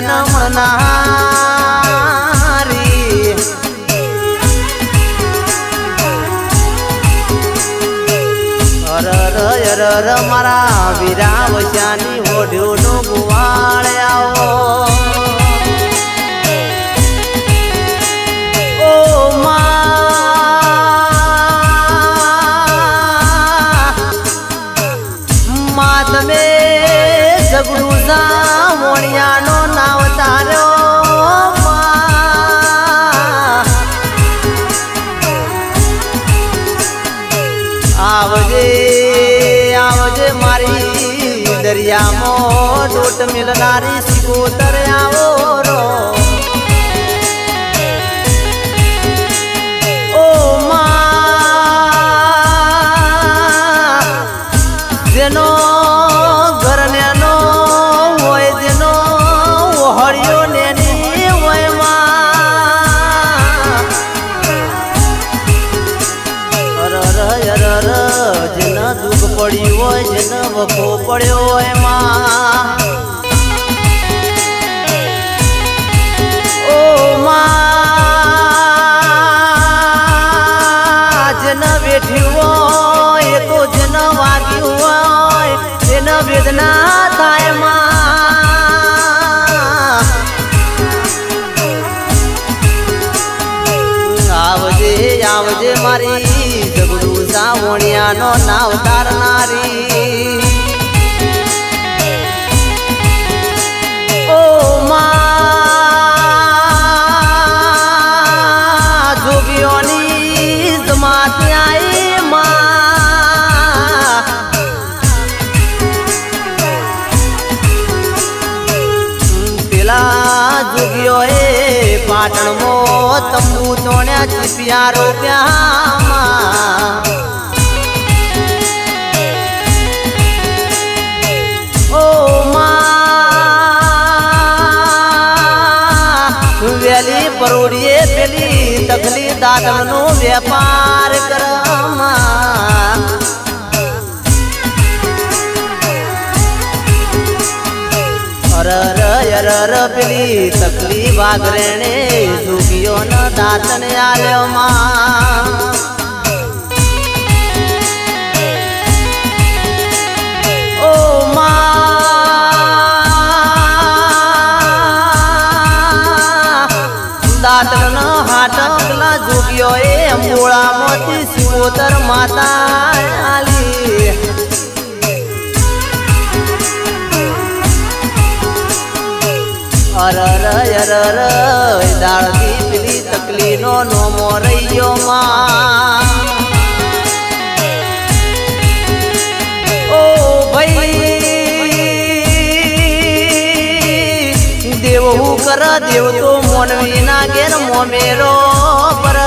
જ્ઞાન મળનારી અરર અરર મારા વિરાવશાની વસ્યાની હોઢ્યોનો ગુવાળ દરિયામાં ડોટ મિલનારી સિકોતર આવો રો. પડ્યું હોય જેને વખો પડ્યો હોયમાં ઓ માં. તારનારી ઓ માં જોગીઓની જમાત આઈ માં. પેલા જોગીઓએ પાટણમાં તંબુ તોણ્યા ચીપિયા રોપ્યામાં પરોડીએ પેલી તકલી દાદરનો વેપાર કરવામાં અરર અરર પેલી તકલી વાઘરેણે જોગીઓ ન દાતન આલ્યો માં માં હાટકલા જોગ્યો એ અંબોળામાંથી સિકોતર માતા આલી અરર અરર, દાળથી પેલી તકલીનો નોમો રહ્યો માં. કર દેવ તો મોનવી ના ઘેર મોમેરો પર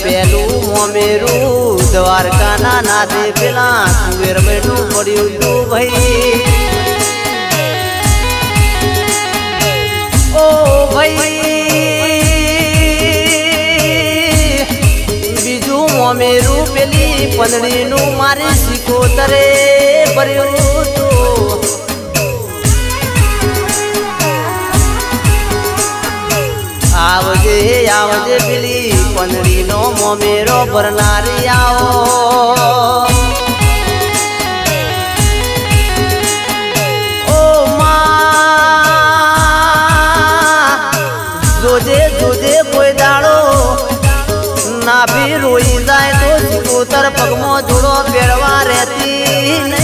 પેલું મોમેરું દ્વારકાના નાથે પેલા કુવેર બેઠું પડ્યું તું ભાઈ. ઓ ભાઈ. બીજું મોમેરું પેલી પંદડીનું મારી સિકોતરે ભર્યું તું. આવજે આવજે પેલી પંદડીનો મોમેરો ભરનારી આવો. નાભી રોઈ જાય તો સિકોતર પગમાં જોડો પહેરવા રહેતી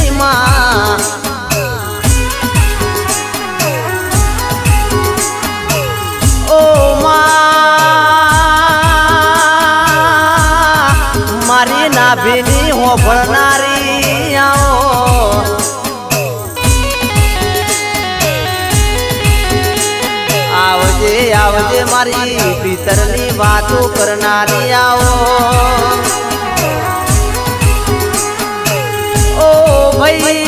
નાભીની હોફળનારી આવો. આવજે આવજે મારી પિતરની વાતો કરનારી આવો. ઓ ભાઈ